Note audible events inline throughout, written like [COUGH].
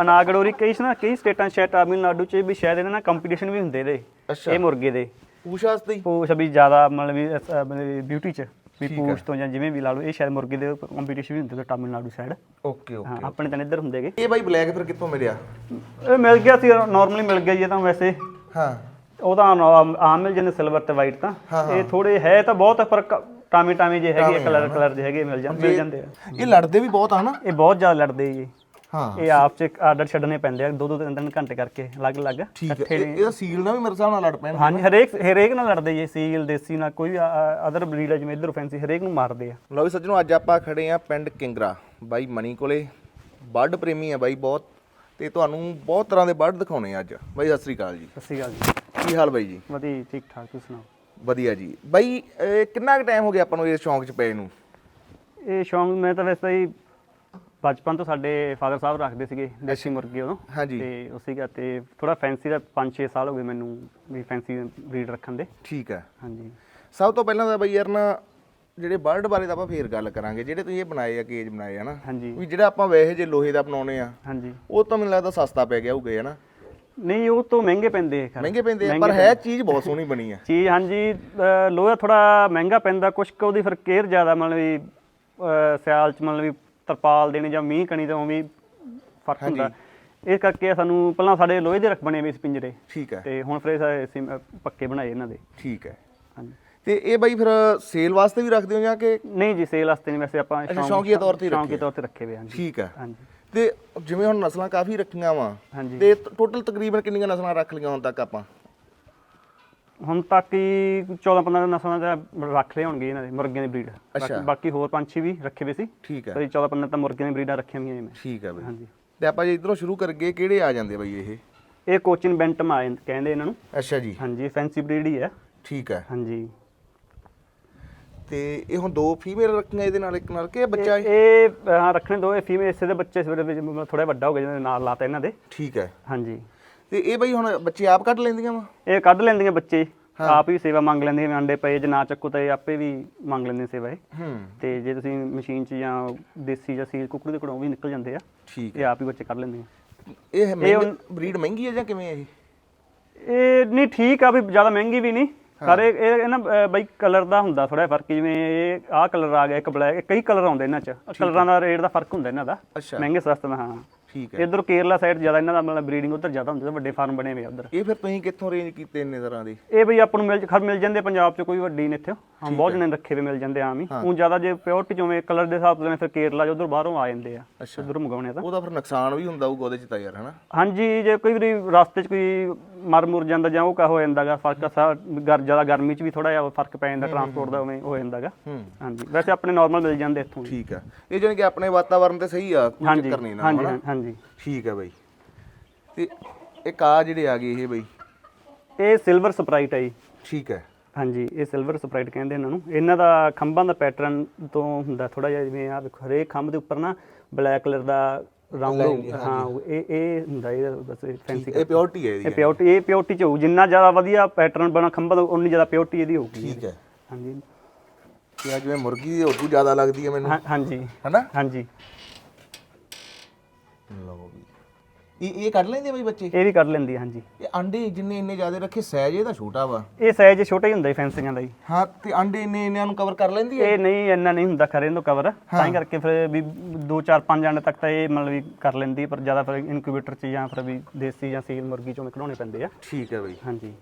ਅਨਾਗੜੋਰੀ ਕਈ ਨਾ ਕਈ ਸਟੇਟਾਂ 'ਚ ਸ਼ਾਇਦ ਤਾਮਿਲਨਾਡੂ 'ਚ ਵੀ ਸ਼ਾਇਦ ਇਹਨਾਂ ਨਾਲ ਕੰਪੀਟੀਸ਼ਨ ਵੀ ਹੁੰਦੇ ਦੇ ਅੱਛਾ। ਇਹ ਮੁਰਗੇ ਦੇ। ਪੂਛ ਵਾਸਤੇ ਹੀ? ਪੂਛ ਵੀ ਜ਼ਿਆਦਾ ਮਤਲਬ ਵੀ ਅਹ, ਮਤਲਬ ਬਿਊਟੀ 'ਚ ਵੀ ਪੂਛ ਤੋਂ ਜਾਂ ਜਿਵੇਂ ਵੀ ਲਾ ਲਓ ਇਹ ਸ਼ਾਇਦ ਮੁਰਗੇ ਦੇ ਕੰਪੀਟੀਸ਼ਨ ਵੀ ਹੁੰਦੇ ਤੇ ਤਾਮਿਲਨਾਡੂ ਸਾਈਡ ਓਕੇ ਹਾਂ ਓਕੇ ਆਪਣੇ ਤਾਂ ਇੱਧਰ ਹੁੰਦੇਗੇ ਇਹ ਬਾਈ ਬਲੈਕ ਫਿਰ ਕਿੱਥੋਂ ਮਿਲਿਆ? ਇਹ ਮਿਲ ਗਿਆ ਸੀ ਨਾਰਮਲੀ ਮਿਲ ਗਿਆ ਜੀ ਇਹ ਤਾਂ ਵੈਸੇ। ਹਾਂ। ਉਹ ਤਾਂ ਆਮ ਆਮ ਮਿਲ ਜਾਂਦੇ ਸਿਲਵਰ ਤੇ ਵਾਈਟ ਤਾਂ। ਇਹ ਥੋੜੇ ਹੈ ਤਾਂ ਬਹੁਤ ਪਰ ਕ- ਟਾਮੀ ਟਾਮੀ ਜੇ ਹੈਗੇ ਕਲਰ ਕਲਰ ਜੇ ਹੈਗੇ ਮਿਲ ਜਾਂਦੇ ਮਿਲ ਜਾਂਦੇ ਆ। ਇਹ ਲੜਦੇ ਵੀ ਬਹੁਤ ਆ ਨਾ? ਇਹ ਬਹੁਤ ਜ਼ਿਆਦਾ ਲੜਦੇ ਜੀ। ਹਾਂ। ਇਹ ਆਪ ਚ ਆਰਡਰ ਛੱਡਣੇ ਪੈਂਦੇ ਆ ਦੋ ਦੋ ਤਿੰਨ ਤਿੰਨ ਘੰਟੇ ਕਰਕੇ ਅਲੱਗ-ਅਲੱਗ। ਠੀਕ ਹੈ। ਇਹ- ਇਹਦਾ ਸੀਲ ਨਾਲ ਵੀ ਮੇਰੇ ਹਿਸਾਬ ਨਾਲ ਲੜ ਪੈਣ ਹਾਂਜੀ ਹਰੇਕ ਹਰੇਕ ਨਾਲ ਲੜਦੇ ਜੀ ਸੀਲ ਦੇਸੀ ਨਾਲ ਕੋਈ ਅਦਰ ਬਰੀਡ ਜਿਵੇਂ ਇਧਰ ਫੈਂਸੀ ਹਰੇਕ ਨੂੰ ਮਾਰਦੇ ਆ। ਲਓ ਵੀ ਸੱਜਣੋ ਅੱਜ ਆਪਾਂ ਖੜੇ ਆ ਪਿੰਡ ਕਿੰਗਰਾ ਬਾਈ ਮਣੀ ਕੋਲੇ। ਬਰਡ ਪ੍ਰੇਮੀ ਆ ਬਾਈ ਬਹੁਤ ਤੇ ਤੁਹਾਨੂੰ ਬਹੁਤ ਤਰ੍ਹਾਂ ਦੇ ਬਰਡ ਦਿਖਾਉਣੇ ਆ ਅੱਜ। ਬਾਈ ਸਤਿ ਸ੍ਰੀ ਅਕਾਲ ਜੀ। ਸਤਿ ਸ਼੍ਰੀ ਅਕਾਲ ਜੀ। ਕੀ ਹਾਲ ਬਾਈ ਜੀ? ਵਧੀਆ ਠੀਕ ਠਾਕ ਤੁਸੀਂ ਸੁਣਾਓ? ਵਧੀਆ ਜੀ। ਬਾਈ ਕਿੰਨਾ ਕੁ ਟਾਈਮ ਹੋ ਗਿਆ ਆਪਾਂ ਨੂੰ ਇਸ ਸ਼ੌਂਕ 'ਚ ਪਏ ਨੂੰ? ਇਹ ਸ਼ੌਂਕ ਮੈਂ ਤਾਂ ਵੈਸੇ ਹੀ ਬਚਪਨ ਤੋਂ ਸਾਡੇ ਫਾਦਰ ਸਾਹਿਬ ਰੱਖਦੇ ਸੀਗੇ ਦੇਸੀ ਮੁਰਗੇ ਉਦੋਂ। ਹਾਂਜੀ। ਤੇ ਉਹ ਸੀਗਾ ਤੇ ਥੋੜਾ ਫੈਂਸੀ ਦਾ 5-6 ਸਾਲ ਹੋ ਗਏ ਮੈਨੂੰ ਵੀ ਫੈਂਸੀ ਬਰੀਡ ਰੱਖਣ ਦੇ। ਠੀਕ ਹੈ। ਹਾਂਜੀ। ਸਭ ਤੋਂ ਪਹਿਲਾਂ ਤਾਂ ਬਾਈ ਯਾਰ ਨਾ ਜਿਹੜੇ ਬਰਡ ਬਾਰੇ ਤਾਂ ਆਪਾਂ ਫੇਰ ਗੱਲ ਕਰਾਂਗੇ ਜਿਹੜੇ ਤੁਸੀਂ ਇਹ ਬਣਾਏ ਆ ਕੇਜ ਬਣਾਏ ਆ ਨਾ ਹਾਂਜੀ। ਵੀ ਜਿਹੜਾ ਆਪਾਂ ਵੈਸੇ ਜੇ ਲੋਹੇ ਦਾ ਬਣਾਉਨੇ ਆ ਹਾਂਜੀ। ਉਹ ਤਾਂ ਮੈਨੂੰ ਲੱਗਦਾ ਸਸਤਾ ਪੈ ਗਿਆ ਹੋਊਗਾ ਹਨਾ ਨਹੀਂ ਉਹ ਤੋਂ ਮਹਿੰਗੇ ਪੈਂਦੇ ਆ ਖੈਰ। ਮਹਿੰਗੇ ਪੈਂਦੇ ਆ ਪਰ ਹੈ ਚੀਜ਼ ਬਹੁਤ ਸੋਹਣੀ ਬਣੀ ਆ। [LAUGHS] ਚੀਜ਼ ਹਾਂਜੀ ਅਹ ਲੋਹਾ ਥੋੜਾ ਮਹਿੰਗਾ ਪੈਂਦਾ ਕੁਛ ਕੁ ਉਹਦੀ ਫਿਰ ਕੇਅਰ ਜ਼ਿਆਦਾ ਮਤਲਬ ਵੀ ਅਹ ਸਿਆਲ ਚ ਮਤਲਬ ਵੀ ਤਰਪਾਲ ਦੇਣੀ ਜਾਂ ਮੀਂਹ ਕਣੀ ਤੋਂ ਵੀ ਫ਼ਰਕ ਹੁੰਦਾ। ਇਸ ਕਰਕੇ ਸਾਨੂੰ ਪਹਿਲਾਂ ਸਾਡੇ ਲੋਹੇ ਦੇ ਰੱਖ ਬਣੇ ਵੀ ਸੀ ਪਿੰਜਰੇ। ਠੀਕ ਹੈ। ਤੇ ਹੁਣ ਫਿਰ ਇਹ ਅਸੀਂ ਪੱਕੇ ਬਣਾਏ ਇਹਨਾਂ ਦੇ। ਠੀਕ ਹੈ। ਹਾਂਜੀ। ਤੇ ਇਹ ਬਾਈ ਫਿਰ ਸੇਲ ਵਾਸਤੇ ਵੀ ਰੱਖਦੇ ਹੋ ਜਾਂ ਕਿ ਨਹੀਂ ਜੀ ਸੇਲ ਵਾਸਤੇ ਨਹੀਂ ਵੈਸੇ ਆਪਾਂ ਸ਼ੌਂਕ- ਸ਼ੌਂਕੀਆ ਤੌਰ ਤੇ ਰੱਖੇ ਤੌਰ ਤੇ ਰੱਖੇ ਹੋਏ ਹਾਂਜੀ। ਠੀਕ ਹੈ। ਹਾਂਜੀ। ਤੇ ਜਿਵੇਂ ਹੁਣ ਨਸਲਾਂ ਕਾਫੀ ਰੱਖੀਆਂ ਵਾ ਤੇ ਟੋਟਲ ਤਕਰੀਬਨ ਕਿੰਨੀਆਂ ਨਸਲਾਂ ਰੱਖ ਲਈਆਂ ਹੁਣ ਤੱਕ ਆਪਾਂ? ਹੁਣ ਤੱਕ ਹੀ 14 15 ਨਸਲਾਂ ਦਾ ਰੱਖ ਲਏ ਹੋਣਗੇ ਇਹਨਾਂ ਦੇ ਮੁਰਗਿਆਂ ਦੀ ਬਰੀਡ ਅੱਛਾ। ਬਾਕੀ ਹੋਰ ਪੰਛੀ ਵੀ ਰੱਖੇ ਹੋਏ ਸੀ। ਠੀਕ ਹੈ। ਪਰ 14 15 ਤਾਂ ਮੁਰਗਿਆਂ ਦੀ ਬਰੀਡਾਂ ਰੱਖੀਆਂ ਹੋਈਆਂ ਨੇ ਮੈਂ। ਠੀਕ ਹੈ ਬਾਈ। ਹਾਂਜੀ। ਤੇ ਆਪਾਂ ਜੇ ਇਧਰੋਂ ਸ਼ੁਰੂ ਕਰਗੇ ਕਿਹੜੇ ਆ ਜਾਂਦੇ ਬਾਈ ਇਹ? ਇਹ ਕੋਚਿਨ ਬੈਂਟਮ ਆ ਜਾਂਦੇ- ਕਹਿੰਦੇ ਇਹਨਾਂ ਨੂੰ। ਅੱਛਾ ਜੀ। ਹਾਂਜੀ ਫੈਂਸੀ ਬਰੀਡ ਹੀ ਹੈ। ਠੀਕ ਹੈ। ਹਾਂਜੀ। ਤੇ ਇਹ ਹੁਣ ਦੋ ਫੀਮੇਲ ਰੱਖੀਆਂ ਇਹਦੇ ਨਾਲ ਇੱਕ ਨਾਲ ਕਿ ਇਹ ਬੱਚਾ ਇਹ ਇਹ, ਹਾਂ ਰੱਖਣੇ ਦੋ ਇਹ ਫੀਮੇਲ ਇਸੇ ਦੇ ਬੱਚੇ ਸਵੇਰੇ ਵਿੱਚ ਥੋੜਾ ਵੱਡਾ ਹੋ ਗਿਆ ਜਿਹਦੇ ਨਾਲ ਲਾਤਾ ਇਹਨਾਂ ਦੇ। ਠੀਕ ਹੈ। ਹਾਂਜੀ। ਤੇ ਇਹ ਬਾਈ ਹੁਣ ਬੱਚੇ ਆਪ ਕੱਢ ਲੈਂਦੀਆਂ ਵਾ? ਇਹ ਕੱਢ ਲੈਂਦੀਆਂ ਬੱਚੇ। ਆਪ ਹੀ ਸੇਵਾ ਮੰਗ ਲੈਂਦੀਆਂ ਵੀ ਅੰਡੇ ਪਏ ਜੇ ਨਾ ਚੱਕੋ ਤਾਂ ਇਹ ਆਪੇ ਵੀ ਮੰਗ ਲੈਂਦੇ ਸੇਵਾ ਇਹ। ਹੂੰ। ਤੇ ਜੇ ਤੁਸੀਂ ਮਸ਼ੀਨ 'ਚ ਜਾਂ ਦੇਸੀ ਜਾਂ ਸੀਲ ਕੁੱਕੜ ਦੇ ਕੋਲੋਂ ਵੀ ਨਿਕਲ ਜਾਂਦੇ ਆ ਠੀਕ ਇਹ ਆਪ ਹੀ ਬੱਚੇ ਕੱਢ ਲੈਂਦੇ ਆ। ਇਹ ਬਰੀਡ ਮਹਿੰਗੀ ਹੈ ਜਾਂ ਕਿਵੇਂ ਹੈ ਇਹ? ਇਹ ਨਹੀਂ ਠੀਕ ਆ ਵੀ ਜ਼ਿਆਦਾ ਮਹਿੰਗੀ ਵੀ ਨਹੀਂ ਪਰ ਇਹ ਨਾ ਬਈ ਕਲਰ ਦਾ ਹੁੰਦਾ ਥੋੜਾ ਫ਼ਰਕ ਜਿਵੇਂ ਇਹ ਆਹ ਕਲਰ ਆ ਗਿਆ ਇੱਕ ਬਲੈਕ ਕਈ ਕਲਰ ਆਉਂਦੇ ਇਹਨਾਂ 'ਚ। ਕਲਰਾਂ ਦਾ ਰੇਟ ਦਾ ਫ਼ਰਕ ਹੁੰਦਾ ਇਹਨਾਂ ਦਾ। ਮਹਿੰਗੇ ਸਸਤੇ ਦਾ ਹਾਂ। ਠੀਕ ਹੈ। ਇਧਰ ਕੇਰਲਾ ਸਾਈਡ ਜ਼ਿਆਦਾ ਇਹਨਾਂ ਦਾ ਮਤਲਬ ਬਰੀਡਿੰਗ ਉਧਰ ਜ਼ਿਆਦਾ ਹੁੰਦੀ ਹੈ ਵੱਡੇ ਫਾਰਮ ਬਣੇ ਹੋਏ ਉਧਰ। ਇਹ ਫਿਰ ਤੁਸੀਂ ਕਿੱਥੋਂ ਰੇਂਜ ਕੀਤੇ ਇੰਨੇ ਤਰ੍ਹਾਂ ਦੇ? ਇਹ ਬਈ ਆਪਾਂ ਨੂੰ ਮਿਲ ਖਰ ਮਿਲ ਜਾਂਦੇ ਪੰਜਾਬ 'ਚ ਕੋਈ ਵੱਡੀ ਨਹੀਂ ਇੱਥੇ। ਹਾਂ ਬਹੁਤ ਜਣੇ ਰੱਖੇ ਹੋਏ ਮਿਲ ਜਾਂਦੇ ਆਮ ਹੀ। ਉਹ ਜ਼ਿਆਦਾ ਜੇ ਪਿਓਰਟੀ ਜਿਵੇਂ ਕਲਰ ਦੇ ਹਿਸਾਬ ਨਾਲ ਫਿਰ ਕੇਰਲਾ ਉਧਰ ਬਾਹਰੋਂ ਆ ਜਾਂਦੇ ਆ। ਉਧਰ ਮੰਗਾਉਣੇ ਤਾਂ। ਉਹਦਾ ਫਿਰ ਨੁਕਸਾਨ ਵੀ ਹੁੰਦਾ ਹੋਊਗਾ ਉਹਦੇ ਚ ਤਾਂ ਯਾਰ ਹਨਾ? ਹਾਂਜੀ ਜੇ ਕੋਈ ਵੀ ਰਸਤੇ 'ਚ ਕੋਈ ਮਰ ਮੁਰ ਜਾਂਦਾ ਜਾਂ ਉਹ ਕਾ ਹੋ ਜਾਂਦਾਗਾ ਫ਼ਰਕ ਸਾ ਗਰ ਜ਼ਿਆਦਾ ਗਰਮੀ 'ਚ ਵੀ ਥੋੜਾ ਜਿਹਾ ਫ਼ਰਕ ਪੈ ਜਾਂਦਾ ਟਰਾਂਸਪੋਰਟ ਦਾ ਉਵੇਂ ਹੋ ਜਾਂਦਾਗਾ। ਹਾਂਜੀ ਵੈਸੇ ਆਪਣੇ ਨਾਰਮਲ ਮਿਲ ਜਾਂਦੇ ਇੱਥੋਂ ਠੀਕ ਆ। ਇਹ ਜਾਣੀ ਕਿ ਆਪਣੇ ਵਾਤਾਵਰਣ ਤੇ ਸਹੀ ਆ ਕੋਈ ਹਾਂਜੀ ਚੱਕਰ ਨਹੀਂ ਨਾ ਹਾਂਜੀ ਹਨਾ? ਹਾਂਜੀ। ਠੀਕ ਆ ਬਾਈ। ਤੇ ਇੱਕ ਆ ਜਿਹੜੇ ਆ ਗਏ ਇਹ ਬਾਈ। ਇਹ ਸਿਲਵਰ ਸਪਰਾਈਟ ਹੈ ਜੀ। ਠੀਕ ਹੈ ਹਾਂਜੀ ਇਹ ਸਿਲਵਰ ਸਪਰਾਈਟ ਕਹਿੰਦੇ ਇਹਨਾਂ ਨੂੰ। ਇਹਨਾਂ ਦਾ ਖੰਭਾਂ ਦਾ ਪੈਟਰਨ ਤੋਂ ਹੁੰਦਾ ਥੋੜਾ ਜਿਹਾ ਜਿਵੇਂ ਆ ਵੇਖੋ ਹਰੇਕ ਖੰਭ ਦੇ ਉੱਪਰ ਨਾ ਬਲੈਕ ਕਲਰ ਦਾ ਰਾਉਂਡ ਹਾਂ ਇਹ ਇਹ ਹੁੰਦਾ ਇਹ ਬਸ ਫੈਂਸੀ ਇਹ ਪਿਓਰਟੀ ਹੈ ਇਹ ਇਹਦੀ ਪਿਓਰਟੀ ਇਹ ਪਿਓਰਟੀ ਚ ਹੋਊ। ਜਿੰਨਾ ਜ਼ਿਆਦਾ ਵਧੀਆ ਪੈਟਰਨ ਬਣਾ ਖੰਭਾਂ ਦਾ ਉਨੀ ਜ਼ਿਆਦਾ ਪਿਓਰਟੀ ਇਹਦੀ ਹੋਊਗੀ। ਠੀਕ ਹੈ ਹਾਂਜੀ। ਆ ਜਿਵੇਂ ਮੁਰਗੀ ਦੀ ਉਦੋਂ ਜ਼ਿਆਦਾ ਲੱਗਦੀ ਹੈ ਮੈਨੂੰ। ਹਾਂ- ਹਾਂਜੀ। ਹਨਾ? ਹਾਂਜੀ। ਇਹ ਇਹ ਕੱਢ ਲੈਂਦੇ ਆ ਬਾਈ ਬੱਚੇ? ਇਹ ਵੀ ਕੱਢ ਲੈਂਦੀ ਹੈ ਹਾਂਜੀ। ਇਹ ਆਂਡੇ ਜਿੰਨੇ ਇੰਨੇ ਜ਼ਿਆਦਾ ਰੱਖੇ ਸਾਈਜ਼ ਇਹਦਾ ਛੋਟਾ ਵਾ। ਇਹ ਸਾਈਜ਼ ਛੋਟਾ ਹੀ ਹੁੰਦਾ ਜੀ ਫੈਂਸੀਆਂ ਦਾ ਜੀ। ਹਾਂ ਤੇ ਆਂਡੇ ਇੰਨੇ ਇੰਨਿਆਂ ਨੂੰ ਕਵਰ ਕਰ ਲੈਂਦੀ ਹੈ ਇਹ ਨਹੀਂ ਇੰਨਾ ਨਹੀਂ ਹੁੰਦਾ ਖਰੇ ਇਹਨੂੰ ਕਵਰ ਤਾਂ ਹੀ ਕਰਕੇ ਫਿਰ ਵੀ 2 4 5 ਅੰਡੇ ਤੱਕ ਤਾਂ ਇਹ ਮਤਲਬ ਵੀ ਕਰ ਲੈਂਦੀ ਹੈ, ਪਰ ਜ਼ਿਆਦਾ ਫਿਰ ਇਨਕਿਊਬੇਟਰ ਚ ਜਾਂ ਫਿਰ ਵੀ ਦੇਸੀ ਜਾਂ ਸੀਲ ਮੁਰਗੀ ਚੋਂ ਕਢਾਉਣੇ ਪੈਂਦੇ ਆ। ਠੀਕ ਹੈ ਬਾਈ। ਹਾਂਜੀ।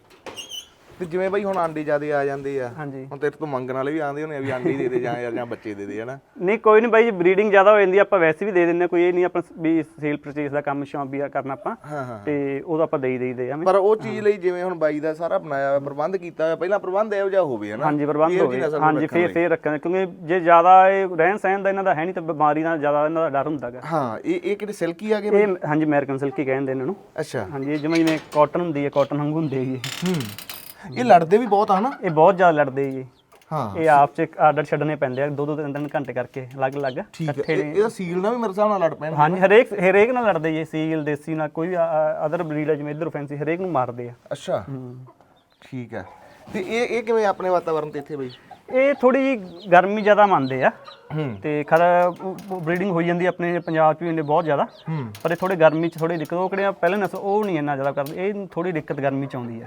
ਤੇ ਜਿਵੇਂ ਬਾਈ ਹੁਣ ਆਂਡੇ ਜ਼ਿਆਦੇ ਆ ਜਾਂਦੇ ਆ ਹਾਂਜੀ। ਹੁਣ ਤੇਰੇ ਤੋਂ ਮੰਗਣ ਵਾਲੇ ਵੀ ਆਉਂਦੇ ਹੋਣੇ ਆ ਵੀ ਆਂਡੇ ਹੀ ਦੇ ਦੇ ਜਾਂ ਯਾਰ ਜਾਂ ਬੱਚੇ ਦੇ ਦੇ ਹਨਾ? ਨਹੀਂ ਕੋਈ ਨਹੀਂ ਬਾਈ ਜੀ ਬਰੀਡਿੰਗ ਜ਼ਿਆਦਾ ਹੋ ਜਾਂਦੀ ਆ, ਆਪਾਂ ਵੈਸੇ ਵੀ ਦੇ ਦਿੰਦੇ ਹਾਂ, ਕੋਈ ਇਹ ਨਹੀਂ ਆਪਾਂ ਵੀ ਸੇਲ ਪਰਚੇਸ ਦਾ ਕੰਮ ਸ਼ੌਂਕ ਵੀ ਆ ਕਰਨਾ ਆਪਾਂ ਹਾਂ ਹਾਂ। ਤੇ ਆਪਾਂ ਦੇਈ ਦੇਈਦੇ ਆ। ਪਰ ਉਹ ਚੀਜ਼ ਲਈ ਜਿਵੇਂ ਹੁਣ ਬਾਈ ਦਾ ਸਾਰਾ ਬਣਾਇਆ ਹੋਇਆ ਪ੍ਰਬੰਧ ਕੀਤਾ ਹੋਇਆ ਪਹਿਲਾਂ ਪ੍ਰਬੰਧ ਇਹੋ ਜਿਹਾ ਹੋਵੇ ਹਨਾ? ਹਾਂਜੀ ਪ੍ਰਬੰਧ ਇਹੋ ਜਿਹੀ ਹੋਵੇ। ਨਸਲ ਨੂੰ ਹਾਂਜੀ ਰੱਖਣ ਫੇਰ ਲਈ। ਫੇਰ ਕਿਉਂਕਿ ਜੇ ਜ਼ਿਆਦਾ ਇਹ ਰਹਿਣ ਸਹਿਣ ਦਾ ਇਹਨਾਂ ਦਾ ਹੈ ਨਹੀਂ ਤਾਂ ਬਿਮਾਰੀ ਨਾਲ ਜ਼ਿਆਦਾ ਇਹਨਾਂ ਦਾ ਡਰ ਹੁੰਦਾਗਾ ਹਾਂ ਇਹ ਇਹ ਕਿਹੜੇ ਸਿਲਕੀ ਆ ਗਏ ਇਹ ਹਾਂਜੀ ਅਮਰੀਕਨ ਸਿਲਕੀ ਕਹਿੰਦੇ ਇਹਨਾਂ। ਨੂੰ ਅੱਛਾ। ਹਾਂਜੀ ਇਹ ਜਿਵੇਂ ਜਿਵੇਂ ਕਾਟਨ ਹੁੰਦੀ ਹੈ ਕਾਟਨ ਵਾਂਗੂ ਹੁੰਦੇ ਇਹ। ਹੂੰ। ਇਹ ਲੜਦੇ ਵੀ ਬਹੁਤ ਆ ਨਾ। ਇਹ ਬਹੁਤ ਜ਼ਿਆਦਾ ਲੜਦੇ ਜੀ। ਹਾਂ। ਇਹ ਆਪ ਚ ਆਰਡਰ ਛੱਡਣੇ ਪੈਂਦੇ ਆ ਦੋ ਦੋ ਤਿੰਨ ਤਿੰਨ ਘੰਟੇ ਕਰਕੇ ਅਲੱਗ-ਅਲੱਗ। ਠੀਕ ਹੈ ਇਹ- ਇਹਦਾ ਸੀਲ ਨਾਲ ਵੀ ਮੇਰੇ ਹਿਸਾਬ ਨਾਲ ਲੜ ਪੈਣ ਹਾਂਜੀ ਹਰੇਕ ਹਰੇਕ ਨਾਲ ਲੜਦੇ ਜੀ ਸੀਲ ਦੇਸੀ ਨਾਲ ਕੋਈ ਅਦਰ ਬਰੀਡ ਜਿਵੇਂ ਇਧਰ ਫੈਂਸੀ ਹਰੇਕ ਨੂੰ ਮਾਰਦੇ ਆ। ਅੱਛਾ। ਠੀਕ ਹੈ ਤੇ ਇਹ ਇਹ ਕਿਵੇਂ ਆਪਣੇ ਵਾਤਾਵਰਣ ਤੇ ਇੱਥੇ ਬਈ? ਇਹ ਥੋੜੀ ਗਰਮੀ ਜ਼ਿਆਦਾ ਮੰਨਦੇ ਆ। ਤੇ ਖਰ ਬਰੀਡਿੰਗ ਹੋਈ ਜਾਂਦੀ ਆਪਣੇ ਪੰਜਾਬ 'ਚ ਵੀ ਇੰਨੇ ਬਹੁਤ ਜ਼ਿਆਦਾ। ਪਰ ਇਹ ਥੋੜੇ ਗਰਮੀ 'ਚ ਥੋੜੀ ਦਿੱਕਤ ਉਹ ਕਿਹੜੇ ਪਹਿਲੇ ਨਸਲ ਉਹ ਨਹੀਂ ਇੰਨਾ ਜ਼ਿਆਦਾ ਕਰਦੇ ਇਹ ਥੋੜੀ ਦਿੱਕਤ ਗਰਮੀ 'ਚ ਆਉਂਦੀ ਆ।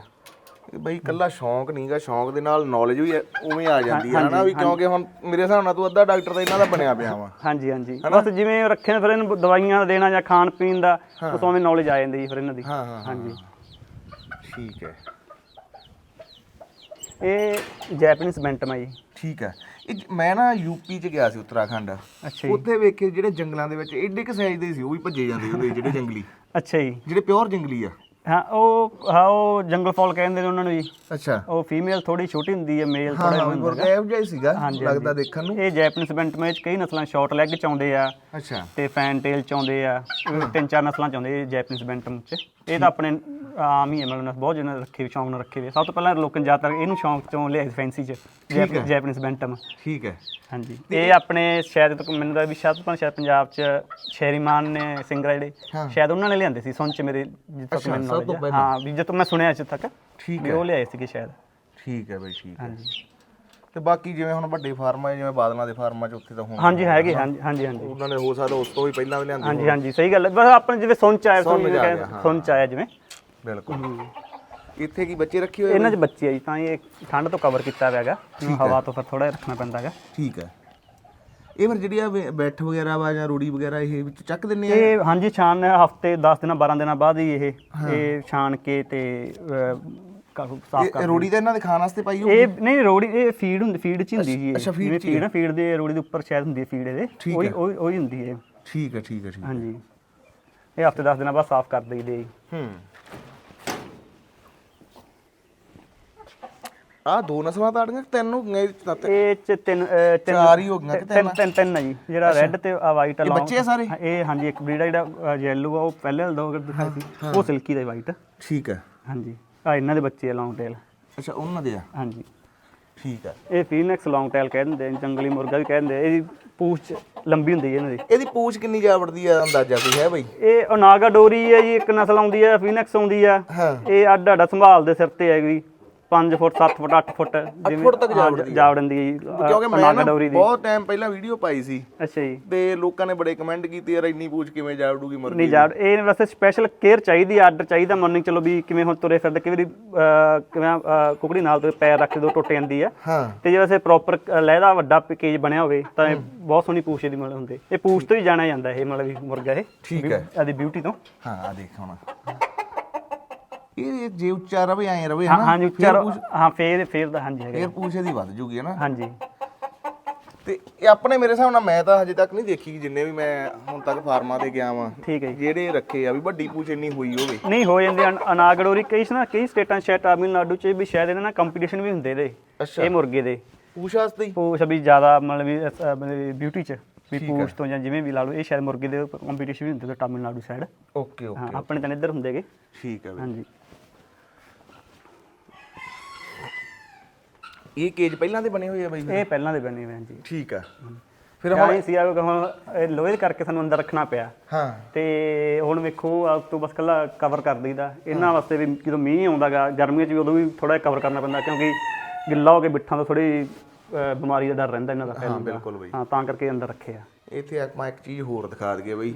ਇਹ ਬਈ ਕੱਲਾ ਸ਼ੌਂਕ ਨਹੀਂਗਾ ਸ਼ੌਂਕ ਦੇ ਨਾਲ ਨੌਲੇਜ ਵੀ ਉਵੇਂ ਆ ਜਾਂਦੀ ਹੈ ਹਨਾ? ਵੀ ਕਿਉਂਕਿ ਹੁਣ ਮੇਰੇ ਹਿਸਾਬ ਨਾਲ ਤੂੰ ਅੱਧਾ ਡਾਕਟਰ ਤਾਂ ਇਹਨਾਂ ਦਾ ਬਣਿਆ ਪਿਆ ਵਾ। ਹਾਂਜੀ ਹਾਂਜੀ। ਬਸ ਜਿਵੇਂ ਰੱਖੇ ਫਿਰ ਇਹਨੂੰ ਦਵਾਈਆਂ ਦੇਣਾ ਜਾਂ ਖਾਣ ਪੀਣ ਦਾ ਉਸ ਉਵੇਂ ਨੌਲੇਜ ਆ ਜਾਂਦੀ ਜੀ ਫਿਰ ਇਹਨਾਂ ਦੀ। ਹਾਂ ਹਾਂ ਹਾਂਜੀ। ਠੀਕ ਹੈ ਇਹ ਜੈਪਨੀਜ਼ ਬੈਂਟਮ ਆ ਜੀ। ਠੀਕ ਹੈ ਇਹ ਮੈਂ ਨਾ ਯੂਪੀ ਚ ਗਿਆ ਸੀ ਉੱਤਰਾਖੰਡ। ਅੱਛਾ ਜੀ। ਉੱਥੇ ਵੇਖੇ ਜਿਹੜੇ ਜੰਗਲਾਂ ਦੇ ਵਿੱਚ ਏਡੇ ਕੁ ਸਾਈਜ਼ ਦੇ ਸੀ ਉਹ ਵੀ ਭੱਜੇ ਜਾਂਦੇ ਉਹਦੇ ਜਿਹੜੇ ਜੰਗਲੀ। ਅੱਛਾ ਜੀ। ਜਿਹੜੇ ਪਿਓਰ ਜੰਗਲੀ ਆ। ਹਾਂ ਉਹ ਹਾਂ ਉਹ ਜੰਗਲ ਫਾਲ ਕਹਿੰਦੇ ਨੇ ਉਹਨਾਂ ਨੂੰ ਜੀ। ਅੱਛਾ। ਉਹ ਫੀਮੇਲ ਥੋੜੀ ਛੋਟੀ ਹੁੰਦੀ ਹੈ ਮੇਲ ਹਾਂ ਥੋੜਾ ਹਾਂ ਗੁਰਗੈਬ ਜਿਹਾ ਹੀ ਸੀਗਾ ਲੱਗਦਾ ਦੇਖਣ ਨੂੰ। ਇਹ ਜੈਪਨੀਜ਼ ਬੈਂਟਮ ਵਿੱਚ ਕਈ ਨਸਲਾਂ ਸ਼ਾਰਟ ਲੈਗ ਚ ਆਉਂਦੇ ਆ ਅੱਛਾ। ਤੇ ਫੈਨ ਟੇਲ ਚ ਆਉਂਦੇ ਆ ਤਿੰਨ ਚਾਰ ਨਸਲਾਂ ਚ ਆਉਂਦੇ ਇਹ ਜੈਪਨੀਜ਼ ਬੈਂਟਮ ਚ ਇਹ ਤਾਂ ਆਪਣੇ ਆਮ ਹੀ ਹੈ ਮਤਲਬ ਬਹੁਤ ਜਿਹਨਾਂ ਨੇ ਰੱਖੇ ਵੀ ਸ਼ੌਂਕ ਨਾਲ ਰੱਖੇ ਵੀ ਆ। ਸਭ ਤੋਂ ਪਹਿਲਾਂ ਲੋਕਾਂ ਜ਼ਿਆਦਾਤਰ ਇਹਨੂੰ ਸ਼ੌਂਕ ਚੋਂ ਲਿਆ ਫੈਂਸੀ ਚ ਜੈਪਨੀਜ਼ ਬੈਂਟਮ। ਠੀਕ ਹੈ। ਹਾਂਜੀ। ਇਹ ਆਪਣੇ ਸ਼ਾਇਦ ਤੱਕ ਮੈਨੂੰ ਦਾ ਵੀ ਸ਼ਾਇਦ ਤੋਂ ਸ਼ਾਇਦ ਪੰਜਾਬ ਚ ਸ਼ੈਰੀਮਾਨ ਨੇ ਸਿੰਗਰ ਆ ਜਿਹੜੇ ਹਾਂ। ਸ਼ਾਇਦ ਉਹਨਾਂ ਨੇ ਲਿਆਂਦੇ ਸੀ ਸੁਣ ਚ ਮੇਰੇ ਜਿੱਥੇ ਤੱਕ ਅੱਛਾ, ਮੈਨੂੰ ਸਭ ਤੋਂ knowledge ਆ। ਹਾਂ ਵੀ ਜਦੋਂ ਮੈਂ ਸੁਣਿਆ ਅੱਜ ਤੱਕ ਠੀਕ ਵੀ ਹੈ। ਉਹ ਲਿਆਏ ਸੀਗੇ ਸ਼ਾਇਦ। ਠੀਕ ਹੈ ਬਈ ਠੀਕ ਹੈ। ਹਾਂਜੀ। ਤੇ ਬਾਕੀ ਜਿਵੇਂ ਹੁਣ ਵੱਡੇ ਫਾਰਮ ਆ ਜਿਵੇਂ ਬਾਦਲਾਂ ਦੇ ਫਾਰਮਾਂ ਚ ਉੱਥੇ ਤਾਂ ਹੁਣ ਹਾਂਜੀ ਹੈਗੇ ਹਾਂਜੀ ਹਾਂਜੀ ਹਾਂਜੀ। ਉਹਨਾਂ ਨੇ ਹੋ ਸਕਦਾ ਉਸ ਤੋਂ ਵੀ ਪਹਿਲਾਂ ਵੀ ਲਿਆਂਦੇ ਹਾਂਜੀ ਹਾਂਜੀ ਸਹੀ ਗੱਲ ਹੈ। ਬਸ ਆਪਣੇ ਜਿਵੇਂ ਸੁਣ ਚ ਆਇਆ ਹਾਂ। ਸੁਣ ਚ ਆਇਆ ਜਿਵੇਂ। ਬਿਲਕੁਲ। ਇੱਥੇ ਕੀ ਬੱਚੇ ਰੱਖੇ ਹੋਏ ਇਹਨਾਂ 'ਚ ਬੱਚੇ ਆ ਜੀ ਤਾਂ ਇਹ ਠੰਡ ਤੋਂ ਕਵਰ ਕੀਤਾ ਹੋਇਆ ਹੈਗਾ। ਹਵਾ ਤੋਂ ਫਿਰ ਥੋੜਾ ਰੱਖਣਾ ਪੈਂਦਾ ਹੈਗਾ। ਠੀਕ ਹੈ। ਇਹ ਫਿਰ ਜਿਹੜੀ ਆ ਬੈਠ ਵਗੈਰਾ ਵਾ ਜਾਂ ਰੂੜੀ ਵਗੈਰਾ ਇਹ ਵਿੱਚ ਚੱਕ ਦਿੰਨੇ ਆ? ਇਹ ਹਾਂਜੀ ਛਾਣ ਹਫ਼ਤੇ 10 ਦਿਨਾਂ 12 ਦਿਨਾਂ ਬਾਅਦ ਹੀ ਇਹ ਇਹ ਛਾਣ ਕੇ ਤੇ ਕਾਫੀ ਸਾਫ਼ ਕਰ ਇਹ ਰੂੜੀ ਤਾਂ ਇਹਨਾਂ ਦੇ ਖਾਣ ਵਾਸਤੇ ਪਾਈ ਹੋ ਇਹ ਨਹੀਂ ਰੋੜੀ ਇਹ ਫੀਡ ਹੁੰਦੀ ਫੀਡ ਚ ਹੀ ਹੁੰਦੀ ਜੀ ਇਹ। ਅੱਛਾ, feed ਜਿਵੇਂ ਚ ਹੀ feed ਨਾ ਫੀਡ ਦੇ ਰੋੜੀ ਦੇ ਉੱਪਰ ਸ਼ਾਇਦ ਹੁੰਦੀ ਹੈ ਫੀਡ ਇਹਦੇ। ਠੀਕ ਉਹੀ ਹੈ। ਉਹੀ ਉਹੀ ਹੁੰਦੀ ਹੈ। ਠੀਕ ਹੈ ਠੀਕ ਹੈ ਠੀਕ ਹੈ। ਹਾਂਜੀ। ਇਹ ਹਫ਼ਤੇ 10 ਦਿਨਾਂ ਬਾਅਦ ਸਾਫ਼ ਕਰ ਦਈਦੇ ਜੀ। ਹੂੰ। ਆ ਦੋ ਨਸਲਾਂ ਤਾਂ ਆੜੀਆਂ ਤਿੰਨ ਹੋ ਗਈਆਂ ਇਹਦੇ ਚ ਤਾਂ ਤੇ- ਇਹ ਚ ਤਿੰਨ ਅਹ, ਤਿੰਨ ਚਾਰ ਹੀ ਹੋ ਗਈਆਂ ਕਿ ਤਿੰਨ ਤਿੰਨ ਤਿੰਨ ਆ ਜੀ ਜਿਹੜਾ ਰੈੱਡ ਤੇ ਆ ਵਾਈਟ ਆ long- ਬੱਚੇ ਆ ਸਾਰੇ? ਹਾਂ, ਇਹ ਹਾਂਜੀ ਇੱਕ ਬਰੀਡ ਆ ਜਿਹੜਾ ਯੈਲੋ ਆ ਉਹ ਪਹਿਲੇ ਵਾਲਾ ਦੋ ਦਿਖਾਇਆ ਸੀ ਉਹ ਸਿਲਕੀ ਦਾ ਵਾਈਟ ਠੀਕ ਹੈ ਹਾਂਜੀ ਆ ਇਹਨਾਂ ਦੇ ਬੱਚੇ ਆ ਲੌਂਗ ਟੇਲ ਅੱਛਾ ਉਹਨਾਂ ਦੇ ਆ? ਹਾਂਜੀ। ਠੀਕ ਹੈ ਇਹ ਫੀਨਿਕਸ ਲੌਂਗ ਟੇਲ ਕਹਿੰਦੇ ਨੇ ਜੰਗਲੀ ਮੁਰਗਾ ਵੀ ਕਹਿੰਦੇ ਆ। ਇਹਦੀ ਪੂਛ ਲੰਬੀ ਹੁੰਦੀ ਹੈ ਇਹਨਾਂ ਦੀ। ਇਹਦੀ ਪੂਛ ਕਿੰਨੀ ਜਾਵੜਦੀ ਆ ਅੰਦਾਜ਼ਾ ਕੋਈ ਹੈ ਬਈ? ਇਹ ਓਨਾਗਾ ਡੋਰੀ ਹੈ ਜੀ ਇੱਕ ਨਸਲ ਆਉਂਦੀ ਹੈ ਫੀਨਿਕਸ ਆਉਂਦੀ ਆ। ਹਾਂ। ਇਹ ਅੱਡ ਅੱਡ ਸੰਭਾਲ ਦੇ ਸਿਰ ਤੇ ਹੈਗੀ 5 ਫੁੱਟ 7 ਫੁੱਟ 8 ਫੁੱਟ ਫੁੱਟ ਤੱਕ ਜਾ ਹਾਂ, ਵੜਦੀ ਹੈ। ਜਾ ਵੜਨ ਦੀ ਕਿਉਂਕਿ ਮੈਂ ਨਾ ਡੋਰੀ ਦੀ। ਬਹੁਤ ਟਾਈਮ ਪਹਿਲਾਂ ਵੀਡੀਓ ਪਾਈ ਸੀ। ਅੱਛਾ ਜੀ। ਤੇ ਲੋਕਾਂ ਨੇ ਬੜੇ ਕਮੈਂਟ ਕੀਤੇ ਯਾਰ ਇੰਨੀ ਪੂਛ ਕਿਵੇਂ ਜਾਵੜੂਗੀ ਮੁਰਗੀ ਨਹੀਂ ਜਾ ਇਹ ਵੈਸੇ ਸਪੈਸ਼ਲ ਕੇਅਰ ਚਾਹੀਦੀ ਆਰਡਰ ਚਾਹੀਦਾ ਮੰਨਿੰਗ ਚਲੋ ਵੀ ਕਿਵੇਂ ਹੁਣ ਤੁਰੇ ਫਿਰਦੇ ਕਈ ਵਾਰੀ ਅਹ, ਕਿਵੇਂ ਅਹ, ਕੁਕੜੀ ਨਾਲ ਤੇ ਪੈਰ ਰੱਖ ਦੋ ਟੁੱਟ ਜਾਂਦੀ ਆ। ਹਾਂ। ਤੇ ਜੇ ਵੈਸੇ ਪ੍ਰੋਪਰ ਲਹਿਦਾ ਵੱਡਾ ਕੇਜ ਬਣਿਆ ਹੋਵੇ ਤਾਂ ਇਹ ਬਹੁਤ ਸੋਹਣੀ ਪੂਛ ਦੀ ਮਤਲਬ ਹੁੰਦੇ। ਇਹ ਪੂਛ ਤੋਂ ਹੀ ਜਾਣਿਆ ਜਾਂਦਾ ਇਹ ਮਤਲਬ ਵੀ ਮੁਰਗਾ ਇਹ। ਠੀਕ ਹੈ। ਆਦੀ ਬਿਊਟੀ ਤੋਂ। ਹਾਂ ਆ ਦੇਖ ਹੁਣ। ਇਹ ਜੇ ਉੱਚਾ ਰਵੇ ਐ ਰਵੇ ਹਾਂ ਹਾਂਜੀ ਉੱਚਾ ਹਾਂ ਫੇਰ ਫੇਰ ਦਾ ਹਾਂਜੀ ਹੈਗਾ। ਫੇਰ ਪੂਛ ਇਹਦੀ ਵੱਧ ਜੂਗੀ ਹਨਾ? ਹਾਂਜੀ। ਤੇ ਇਹ ਆਪਣੇ ਮੇਰੇ ਹਿਸਾਬ ਨਾਲ ਮੈਂ ਤਾਂ ਹਜੇ ਤੱਕ ਨਹੀਂ ਦੇਖੀ ਜਿੰਨੇ ਵੀ ਮੈਂ ਹੁਣ ਤੱਕ ਫਾਰਮਾਂ ਤੇ ਗਿਆ ਵਾਂ। ਠੀਕ ਹੈ ਜਿਹੜੇ ਰੱਖੇ ਆ ਵੀ ਵੱਡੀ ਪੂਛ ਇੰਨੀ ਹੋਈ ਹੋਵੇ। ਨਹੀਂ ਹੋ ਜਾਂਦੇ ਅਨ- ਅਨਾਗੜੋਰੀ ਕਈ ਨਾ ਕਈ ਸਟੇਟਾਂ ਸ਼ਾਇਦ ਤਾਮਿਲਨਾਡੂ ਚ ਵੀ ਸ਼ਾਇਦ ਇਹਨਾਂ ਨਾਲ ਕੰਪੀਟੀਸ਼ਨ ਵੀ ਹੁੰਦੇ ਦੇ ਇਹ ਮੁਰਗੇ ਦੇ। ਪੂਛ ਵਾਸਤੇ ਹੀ? ਪੂਛ ਵੀ ਜ਼ਿਆਦਾ ਮਤਲਬ ਬਿਊਟੀ ਚ ਵੀ ਪੂਛ ਤੋਂ ਜਾਂ ਜਿਵੇਂ ਵੀ ਲਾ ਲਓ ਇਹ ਸ਼ਾਇਦ ਮੁਰਗੇ ਦੇ ਕੰਪੀਟੀਸ਼ਨ ਵੀ ਹੁੰਦੇ ਤਾਮਿਲਨਾਡੂ ਸਾਈਡ ਓਕੇ ਹਾਂ ਓਕੇ ਆਪਣੇ ਤਾਂ ਇੱਧਰ ਹੁੰਦੇਗੇ ਠੀਕ ਹੈ ਹਾਂਜੀ। ਇਹ ਕੇਜ ਪਹਿਲਾਂ ਦੇ ਬਣੇ ਹੋਏ ਆ ਬਾਈ ਇਹ ਪਹਿਲਾਂ ਦੇ ਬਣੇ ਹੋਏ ਆ ਜੀ। ਠੀਕ ਆ। ਫਿਰ ਹੁਣ ਸੀ ਆ ਕਿ ਹੁਣ ਇਹ ਲੋਹੇ ਦੇ ਕਰਕੇ ਸਾਨੂੰ ਅੰਦਰ ਰੱਖਣਾ ਪਿਆ। ਹਾਂ। ਤੇ ਹੁਣ ਵੇਖੋ ਆ ਤੋਂ ਬਸ ਕੱਲਾ ਕਵਰ ਕਰ ਦਈਦਾ। ਇਹਨਾਂ ਵਾਸਤੇ ਵੀ ਜਦੋਂ ਮੀਂਹ ਆਉਂਦਾਗਾ ਗਰਮੀਆਂ 'ਚ ਵੀ ਉਦੋਂ ਵੀ ਥੋੜਾ ਕਵਰ ਕਰਨਾ ਪੈਂਦਾ ਕਿਉਂਕਿ ਗਿੱਲਾ ਹੋ ਕੇ ਬਿੱਠਾਂ ਤੋਂ ਥੋੜੀ ਬਿਮਾਰੀ ਦਾ ਡਰ ਰਹਿੰਦਾ ਇਹਨਾਂ ਦਾ ਫੈਲਣ ਦਾ। ਬਿਲਕੁਲ ਬਈ। ਹਾਂ ਤਾਂ ਕਰਕੇ ਅੰਦਰ ਰੱਖੇ ਆ। ਇੱਥੇ ਆਪਾਂ ਇੱਕ ਚੀਜ਼ ਹੋਰ ਦਿਖਾ ਦਈਏ ਬਈ।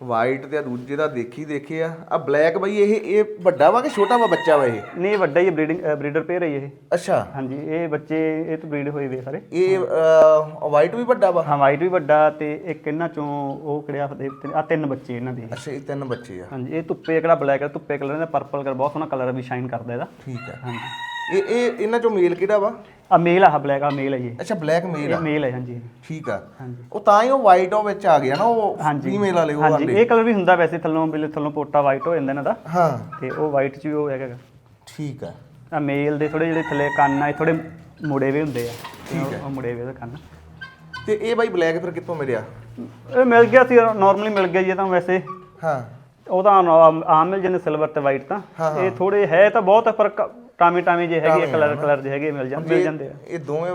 ਵਾਈਟ ਤੇ ਆ ਦੂਜੇ ਦਾ ਦੇਖੀ ਦੇਖੇ ਆ। ਆ ਬਲੈਕ ਬਈ ਇਹ ਇਹ ਵੱਡਾ ਵਾ ਕਿ ਛੋਟਾ ਵਾ ਬੱਚਾ ਵਾ ਇਹ? ਨਹੀਂ ਇਹ ਵੱਡਾ ਹੀ ਬਰੀਡਿੰਗ ਬਰੀਡਰ ਪੇਅਰ ਹੈ ਇਹ। ਅੱਛਾ। ਹਾਂਜੀ ਇਹ ਬੱਚੇ ਇਹ ਤੋਂ ਬਰੀਡ ਹੋਏ ਵੇ ਸਾਰੇ। ਇਹ ਵਾਈਟ ਵੀ ਵੱਡਾ ਵਾ? ਹਾਂ ਵਾਈਟ ਵੀ ਵੱਡਾ ਤੇ ਇੱਕ ਇਹਨਾਂ ਚੋਂ ਉਹ ਕਿਹੜਿਆ ਆ ਤਿੰਨ ਬੱਚੇ ਇਹਨਾਂ ਦੇ। ਅੱਛਾ ਇਹ ਤਿੰਨ ਬੱਚੇ ਆ। ਹਾਂਜੀ ਇਹ ਧੁੱਪੇ ਕਿਹੜਾ ਬਲੈਕ ਹੈ ਧੁੱਪੇ ਕਲਰ ਦਾ ਪਰਪਲ ਕਲਰ ਬਹੁਤ ਸੋਹਣਾ ਕਲਰ ਵੀ ਸ਼ਾਈਨ ਕਰਦਾ ਇਹਦਾ। ਠੀਕ ਆ। ਹਾਂਜੀ। ਇਹ ਇਹ ਇਹਨਾਂ ਚੋਂ ਮੇਲ ਕਿਹੜਾ ਵਾ? ਆ ਮੇਲ ਆ ਬਲੈਕ ਆ ਮੇਲ ਹੈ ਜੀ। ਅੱਛਾ ਬਲੈਕ ਮੇਲ ਆ। ਮੇਲ ਹੈ ਹਾਂਜੀ। ਠੀਕ ਆ। ਹਾਂਜੀ। ਉਹ ਤਾਂ ਹੀ ਉਹ ਵਾਈਟ ਉਹ ਵਿੱਚ ਆ ਗਿਆ ਨਾ ਉਹ ਹਾਂਜੀ। ਫੀਮੇਲ ਵਾਲੇ ਉਹ ਹਾਂਜੀ। ਵਾਲੇ। ਇਹ ਕਲਰ ਵੀ ਹੁੰਦਾ ਵੈਸੇ ਥੱਲੋਂ ਬਿਲ ਥੱਲੋਂ ਪੋਟਾ ਵਾਈਟ ਹੋ ਜਾਂਦਾ ਇਹਨਾਂ ਦਾ। ਹਾਂ। ਤੇ ਉਹ ਵਾਈਟ ਚ ਵੀ ਉਹ ਹੈਗਾ ਠੀਕ ਆ। ਆ ਮੇਲ ਦੇ ਥੋੜੇ ਜਿਹੜੇ ਥੱਲੇ ਕੰਨ ਆ ਇਹ ਥੋੜੇ ਮੁੜੇ ਵੇ ਹੁੰਦੇ ਆ। ਠੀਕ ਹੈ। ਉਹ ਮੁੜੇ ਵੇ ਉਹਦੇ ਕੰਨ। ਤੇ ਇਹ ਬਾਈ ਬਲੈਕ ਫਿਰ ਕਿੱਥੋਂ ਮਿਲਿਆ? ਇਹ ਮਿਲ ਗਿਆ ਸੀ ਨਾਰਮਲੀ ਮਿਲ ਗਿਆ ਜੀ ਇਹ ਤਾਂ ਵੈਸੇ। ਹਾਂ। ਉਹ ਤਾਂ ਆਮ ਆਮ ਮਿਲ ਜਾਂਦੇ ਸਿਲਵਰ ਤੇ ਵਾਈਟ ਤਾਂ। ਇਹ ਥੋੜੇ ਹੈ ਤਾਂ ਬਹੁਤ ਫ਼ਰਕ ਟਾਮੀ ਟਾਮੀ ਜੇ ਹੈਗੇ ਕਲਰ ਕਲਰ ਜੇ ਹੈਗੇ ਮਿਲ ਜਾਂਦੇ ਮਿਲ ਜਾਂਦੇ ਆ। ਇਹ ਦੋਵੇਂ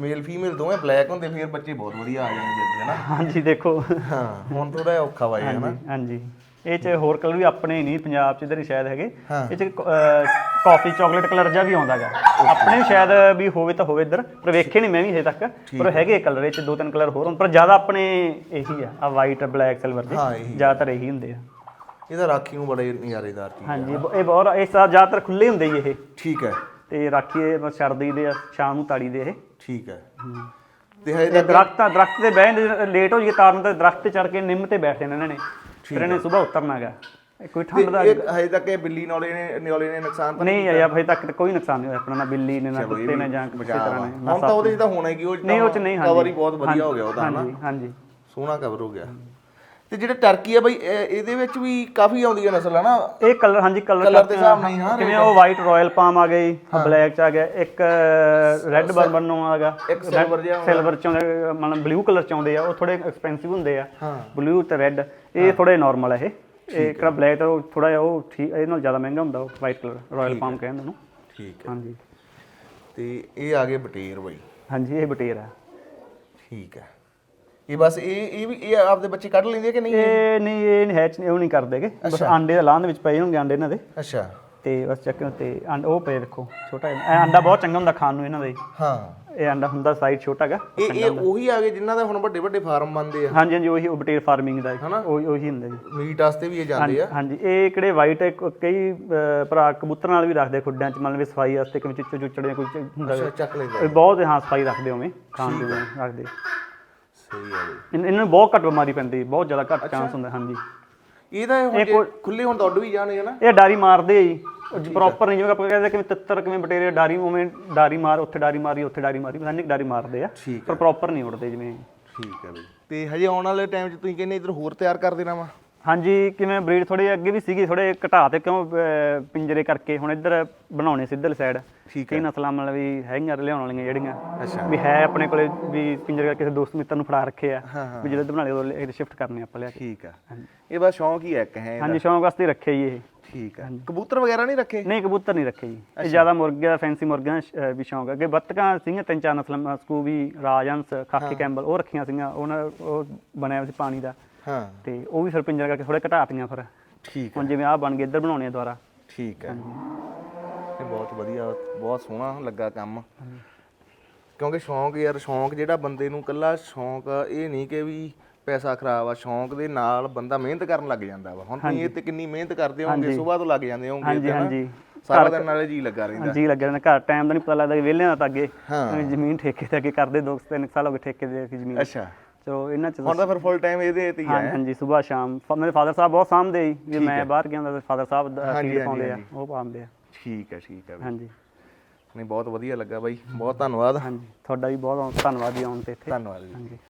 ਮੇਲ ਫੀਮੇਲ ਦੋਵੇਂ ਬਲੈਕ ਹੁੰਦੇ ਫਿਰ ਬੱਚੇ ਬਹੁਤ ਵਧੀਆ ਆ ਜਾਣਗੇ ਅੱਗੇ ਹਨਾ ਹਾਂਜੀ ਦੇਖੋ। ਹਾਂ ਹੁਣ ਥੋੜਾ ਔਖਾ ਵਾ ਇਹ ਹਨਾ ਹਾਂਜੀ ਇਹ ਚ ਹੋਰ ਕਲਰ ਵੀ ਆਪਣੇ ਹੀ ਨਹੀਂ ਪੰਜਾਬ ਚ ਇਧਰ ਹੀ ਸ਼ਾਇਦ ਹੈਗੇ। ਇਹ ਚ ਕਾਫੀ ਚਾਕਲੇਟ ਕਲਰ ਜਿਹਾ ਵੀ ਆਉਂਦਾਗਾ। ਆਪਣੇ ਸ਼ਾਇਦ ਵੀ ਹੋਵੇ ਤਾਂ ਹੋਵੇ ਇਧਰ ਪਰ ਵੇਖੇ ਨਹੀਂ ਮੈਂ ਵੀ ਹਜੇ ਤੱਕ। ਪਰ ਹੈਗੇ ਕਲਰ ਇਹ ਚ ਦੋ ਤਿੰਨ ਕਲਰ ਹੋਰ ਹੋਣ ਪਰ ਜ਼ਿਆਦਾ ਆਪਣੇ ਇਹੀ ਆ ਆ ਵਾਈਟ ਬਲੈਕ ਸਿਲਵਰ ਦੇ। ਜ਼ਿਆਦਾਤਰ ਇਹੀ ਹੁੰਦੇ ਆ। ਇਹਦਾ ਰਾਖੀ ਨੂੰ ਬੜੇ ਨਜ਼ਾਰੇਦਾਰ ਚੀਜ਼ ਹਾਂਜੀ ਇਹ ਬਹੁਤ ਇਹ ਸਾ- ਜ਼ਿਆਦਾਤਰ ਖੁੱਲੇ ਹੁੰਦੇ ਹੀ ਇਹ। ਠੀਕ ਹੈ। ਤੇ ਰਾਖੀ ਇਹ ਬਸ ਛੱਡ ਦਈਦੇ ਆ ਸ਼ਾਮ ਨੂੰ ਤਾੜੀ ਦੇ ਇਹ। ਠੀਕ ਹੈ। ਤੇ ਇਹ ਤੱਕ ਦਰਖਤਾਂ ਦਰਖਤ ਤੇ ਬਹਿ ਲੇਟ ਹੋ ਜਾਈਏ ਤਾਰਨ ਤੇ ਦਰਖਤ ਤੇ ਚੜ ਕੇ ਨਿੰਮ ਤੇ ਬੈਠੇ ਨੇ ਇਹਨਾਂ ਨੇ। ਫਿਰ ਇਹਨੇ ਸਵੇਰ ਉਤਰਨਾ ਹੈਗਾ। ਇਹ ਕੋਈ ਠੰਡ ਦਾ ਤੇ ਇਹ ਹਜੇ ਤੱਕ ਇਹ ਬਿੱਲੀ ਨੌਲੇ ਨੇ ਨਿਓਲੇ ਨੇ ਨੁਕਸਾਨ ਤਾਂ ਨਹੀਂ ਆਇਆ ਹਜੇ ਤੱਕ ਤਾਂ ਕੋਈ ਨੁਕਸਾਨ ਨਹੀਂ ਹੋਇਆ ਆਪਣਾ ਨਾ ਬਿੱਲੀ ਨੇ ਨਾ ਕੁੱਤੇ ਨੇ ਜਾਂ ਕਿਸੇ ਬਚਾਅ ਤਰ੍ਹਾਂ ਵਾ। ਨੇ ਹੁਣ ਤਾਂ ਉਹਦੇ 'ਚ ਤਾਂ ਹੋਣਾ ਹੀ ਕਿ ਉਹ ਨਹੀਂ ਉਹ ਚ ਨਹੀਂ ਹਾਂਜੀ। ਕਵਰ ਹੀ ਬਹੁਤ ਵਧੀਆ ਹੋ ਗਿਆ ਉਹਦਾ ਹਨਾ? ਹਾਂਜੀ ਹਾਂਜੀ। ਸੋਹਣਾ ਕਵਰ ਹੋ ਗਿਆ। ਤੇ ਜਿਹੜੇ ਟਰਕੀ ਆ ਬਈ ਇਹ- ਇਹਦੇ ਵਿੱਚ ਵੀ ਕਾਫੀ ਆਉਂਦੀ ਹੈ ਨਸਲ ਹਨਾ ਇਹ ਕਲਰ ਹਾਂਜੀ ਕਲਰ Colour ਦੇ ਹਿਸਾਬ ਨਾਲ ਹੀ, ਹਾਂ, ਕਿਵੇਂ ਉਹ ਵਾਈਟ ਰਾਇਲ ਪਾਮ ਆ ਗਈ ਬਲੈਕ ਚ ਆ ਗਿਆ ਇੱਕ ਰੈੱਡ ਬਰਬਨ ਆ ਗਿਆ ਇੱਕ silver ਜਿਹਾ ਆਉਂਦਾ। ਸਿਲਵਰ ਚ ਆਉਂਦਾ ਮਤਲਬ ਬਲੂ ਕਲਰ ਚ ਆਉਂਦੇ ਆ ਉਹ ਥੋੜੇ ਐਕਸਪੈਂਸਿਵ ਹੁੰਦੇ ਆ। ਹਾਂ। ਬਲੂ ਤੇ ਰੈੱਡ ਇਹ ਥੋੜੇ ਨਾਰਮਲ ਆ ਇਹ। ਇਹ ਕਿਹੜਾ ਬਲੈਕ ਉਹ ਥੋੜਾ ਜਿਹਾ ਉਹ ਠੀਕ ਇਹ ਨਾਲ ਜ਼ਿਆਦਾ ਮਹਿੰਗਾ ਹੁੰਦਾ ਉਹ ਵਾਈਟ ਕਲਰ ਰਾਇਲ ਪਾਮ ਕਹਿੰਦੇ ਉਹਨੂੰ। ਠੀਕ ਹੈ। ਹਾਂਜੀ। ਤੇ ਇਹ ਆ ਗਏ ਬਟੇਰ ਬਈ। ਹਾਂਜੀ ਇਹ ਬਟੇਰ ਆ। ਠੀਕ ਹੈ। ਇਹ ਬਸ ਇਹ ਇਹ ਵੀ ਇਹ ਆਪਦੇ ਬੱਚੇ ਕੱਢ ਲੈਂਦੇ ਆ ਕਿ ਨਹੀਂ? ਇਹ ਨਹੀਂ ਇਹ ਨਹੀਂ ਹੈਚ ਉਹ ਨਹੀਂ ਕਰਦੇਗੇ ਬਸ ਆਂਡੇ ਦਾ ਲਾਹ ਦੇ ਵਿੱਚ ਪਏ ਹੋਣਗੇ ਆਂਡੇ ਇਹਨਾਂ ਦੇ। ਅੱਛਾ। ਤੇ ਬਸ ਚੱਕ ਤੇ ਅੰਡ ਉਹ ਪਏ ਦੇਖੋ ਛੋਟਾ ਜਿਹਾ। ਇਹ ਆਂਡਾ ਬਹੁਤ ਚੰਗਾ ਹੁੰਦਾ ਖਾਣ ਨੂੰ ਇਹਨਾਂ ਦਾ। ਹਾਂ। ਇਹ ਆਂਡਾ ਹੁੰਦਾ ਸਾਈਜ਼ ਛੋਟਾ ਹੈਗਾ ਇਹ ਇਹ ਉਹੀ ਆ ਗਏ ਜਿਨ੍ਹਾਂ ਦੇ ਹੁਣ ਵੱਡੇ ਵੱਡੇ ਫਾਰਮ ਬਣਦੇ ਆ। ਹਾਂਜੀ ਹਾਂਜੀ ਉਹੀ ਉਹ ਬਟੇਰ ਫਾਰਮਿੰਗ ਦਾ ਹਨਾ? ਉਹੀ ਉਹੀ ਹੁੰਦਾ ਜੀ। ਮੀਟ ਵਾਸਤੇ ਵੀ ਇਹ ਜਾਂਦੇ ਆ। ਹਾਂਜੀ ਇਹ ਕਿਹੜੇ ਵਾਈਟ ਕਈ ਭਰਾ ਕਬੂਤਰ ਨਾਲ ਵੀ ਰੱਖਦੇ ਖੁੱਡਾਂ ਚ ਵੀ ਸਫ਼ਾਈ ਵਾਸਤੇ ਕਿਵੇਂ ਚੁੱਚੜ ਚੁੱਚੜ ਕੋਈ ਹੁੰਦਾ ਅੱਛਾ। ਚੱਕ ਲੈਂਦੇ ਬਹੁਤ ਹਾਂ ਸਫ਼ਾਈ ਰੱਖਦੇ ਹੋਵੇਂ ਖਾਣ ਦੇ ਰੱਖਦੇ ਸਹੀ ਬਈ ਇਨ- ਇਹਨਾਂ ਨੂੰ ਬਹੁਤ ਘੱਟ ਬਿਮਾਰੀ ਪੈਂਦੀ ਬਹੁਤ ਜ਼ਿਆਦਾ ਘੱਟ ਚਾਂਸ ਹੁੰਦਾ ਹਾਂਜੀ। ਇਹ ਤਾਂ ਹੁਣ ਜੇ ਖੁੱਲੇ ਹੁਣ ਤਾਂ ਉੱਡ ਵੀ ਜਾਣਗੇ ਨਾ ਇਹ ਡਾਰੀ ਮਾਰਦੇ ਆ ਜੀ। ਪ੍ਰੋਪਰ ਨਹੀਂ ਜਿਵੇਂ ਆਪਾਂ ਕਹਿੰਦੇ ਕਿਵੇਂ ਤਿੱਤਰ ਕਿਵੇਂ ਬਟੇਰੇ ਡਾਰੀ ਉਵੇਂ ਡਾਰੀ ਮਾਰ ਉੱਥੇ ਡਾਰੀ ਮਾਰੀ ਉੱਥੇ ਡਾਰੀ ਮਾਰੀ ਪਤਾ ਨਹੀਂ ਡਾਰੀ ਮਾਰਦੇ ਆ। ਠੀਕ ਪਰ ਪ੍ਰੋਪਰ ਨਹੀਂ ਉੜਦੇ ਜਿਵੇਂ। ਠੀਕ ਹੈ ਬਈ। ਤੇ ਹਜੇ ਆਉਣ ਵਾਲੇ ਟਾਈਮ 'ਚ ਤੁਸੀਂ ਕਹਿੰਦੇ ਇਧਰ ਹੋਰ ਤਿਆਰ ਕਰ ਦੇਣਾ ਵਾ? ਹਾਂਜੀ ਕਿਵੇਂ ਬਰੀਡ ਥੋੜੇ ਅੱਗੇ ਵੀ ਸੀਗੀ ਥੋੜੇ ਘਟਾ ਤੇ ਕਿਉਂ ਅਹ, ਪਿੰਜਰੇ ਕਰਕੇ ਹੁਣ ਇੱਧਰ ਬਣਾਉਣੇ ਸੀ ਇੱਧਰ ਸਾਈਡ ਠੀਕ ਕਈ ਨਸਲਾਂ ਮਤਲਬ ਵੀ ਹੈਗੀਆਂ ਲਿਆਉਣ ਵਾਲੀਆਂ ਜਿਹੜੀਆਂ। ਅੱਛਾ। ਵੀ ਹੈ ਆਪਣੇ ਕੋਲੇ ਵੀ ਪਿੰਜਰੇ ਕਿਸੇ ਦੋਸਤ ਮਿੱਤਰ ਨੂੰ ਫੜਾ ਰੱਖੇ ਆ। ਵੀ ਜਦੋਂ ਇੱਧਰ ਬਣਾ ਲਿਓ ਇਹ ਸ਼ਿਫਟ ਕਰਨੇ ਆਪਾਂ ਲਿਆ ਕੇ। ਠੀਕ ਆ। ਇਹ ਬਸ ਸ਼ੌਂਕ ਹੀ ਹੈ ਇੱਕ ਹੈ ਹਾਂਜੀ ਸ਼ੌਂਕ ਵਾਸਤੇ ਹੀ ਜੀ ਇਹ। ਠੀਕ ਆ। ਕਬੂਤਰ ਵਗੈਰਾ ਨਹੀਂ ਰੱਖੇ? ਨਹੀਂ ਕਬੂਤਰ ਨਹੀਂ ਰੱਖੇ ਜੀ। ਇਹ ਜ਼ਿਆਦਾ ਮੁਰਗੇ ਦਾ ਫੈਂਸੀ ਮੁਰਗਿਆਂ ਦਾ ਸ਼- ਵੀ ਸ਼ੌਂਕ ਹੈ ਅੱਗੇ ਬੱਤਕਾਂ ਸੀਗੀਆਂ ਤਿੰਨ ਚਾਰ ਨਸਲਾਂ ਸਕੂਬੀ ਰਾਜਹੰਸ ਖਾਕੀ ਕੈਂਬਲ ਉਹ ਰੱਖੀਆਂ ਸੀਗੀਆਂ। ਉਹਨਾਂ ਉਹ ਬਣਿਆ ਹੋਇਆ ਸੀ ਪਾਣੀ ਦਾ। ਹਾਂ। ਤੇ ਉਹ ਵੀ ਫਿਰ ਪਿੰਜਰਾ ਕਰਕੇ ਥੋੜੇ ਘਟਾਤੀਆਂ ਫਿਰ। ਠੀਕ ਹੁਣ ਜਿਵੇਂ ਆਹ ਬਣ ਗਏ ਇੱਧਰ ਬਣਾਉਣੇ ਆ ਦੁਬਾਰਾ। ਠੀਕ ਹੈ। ਇਹ ਬਹੁਤ ਵਧੀਆ ਬਹੁਤ ਸੋਹਣਾ ਲੱਗਾ ਕੰਮ। ਕਿਉਂਕਿ ਸ਼ੌਂਕ ਯਾਰ ਸ਼ੌਂਕ ਜਿਹੜਾ ਬੰਦੇ ਨੂੰ ਕੱਲਾ ਸ਼ੌਂਕ ਇਹ ਨਹੀਂ ਕਿ ਵੀ ਪੈਸਾ ਖਰਾਬ ਆ ਸ਼ੌਂਕ ਦੇ ਨਾਲ ਬੰਦਾ ਮਿਹਨਤ ਕਰਨ ਲੱਗ ਜਾਂਦਾ ਵਾ। ਹੁਣ ਤੁਸੀਂ ਇਹ ਤੇ ਕਿੰਨੀ ਮਿਹਨਤ ਕਰਦੇ ਹੋਵੋਗੇ ਸਵੇਰ ਤੋਂ ਲੱਗ ਜਾਂਦੇ ਹੋਵੋਗੇ ਹਾਂਜੀ। ਹਾਂਜੀ। ਸਾਰਾ ਦਿਨ ਨਾਲੇ ਜੀ ਲੱਗਾ ਰਹਿੰਦਾ। ਜੀ ਲੱਗਿਆ ਰਹਿੰਦਾ। ਘਰ ਟਾਈਮ ਦਾ ਨਹੀਂ ਪਤਾ ਲੱਗਦਾ ਕਿ ਵਿਹਲਿਆਂ ਦਾ ਤਾਂ ਅੱਗੇ ਹਾਂ। ਜ਼ਮੀਨ ਠੇਕੇ ਤੇ ਅੱਗੇ ਕਰਦੇ ਦੋ ਤਿੰਨ ਸਾਲ ਹੋ ਗਏ ਠੇਕੇ ਦੇ ਰੱਖੀ ਜ਼ਮੀਨ। ਅੱਛਾ। ਚਲੋ ਇਹਨਾਂ ਚ ਹੁਣ ਤਾਂ ਫਿਰ ਫੁੱਲ ਟਾਈਮ ਇਹਦੇ ਤੇ ਹੀ ਹਾਂ ਹੈ। ਹਾਂਜੀ ਸਵੇਰ ਸ਼ਾਮ। ਫ- ਮੇਰੇ ਫਾਦਰ ਸਾਹਿਬ ਬਹੁਤ ਸਾਂਭਦੇ ਸੀ। ਜੇ ਮੈਂ ਬਾਹਰ ਗਿਆ ਹੁੰਦਾ ਤਾਂ ਫਾਦਰ ਸਾਹਿਬ ਹਾਂਜੀ, ਸੀਡ ਹਾਂਜੀ, ਪਾਉਂਦੇ ਆ। ਹਾਂਜੀ। ਉਹ ਪਾਉਂਦੇ ਆ। ਠੀਕ ਹੈ ਠੀਕ ਹੈ ਬਈ। ਹਾਂਜੀ। ਨਹੀਂ ਬਹੁਤ ਵਧੀਆ ਲੱਗਾ ਬਾਈ। ਬਹੁਤ ਧੰਨਵਾਦ। ਹਾਂਜੀ। ਤੁਹਾਡਾ ਵੀ ਬਹੁਤ ਧੰਨਵਾਦ ਜੀ ਆਉਣ ਤੇ ਇੱਥੇ। ਧੰਨਵਾਦ ਜੀ। ਹਾਂਜੀ।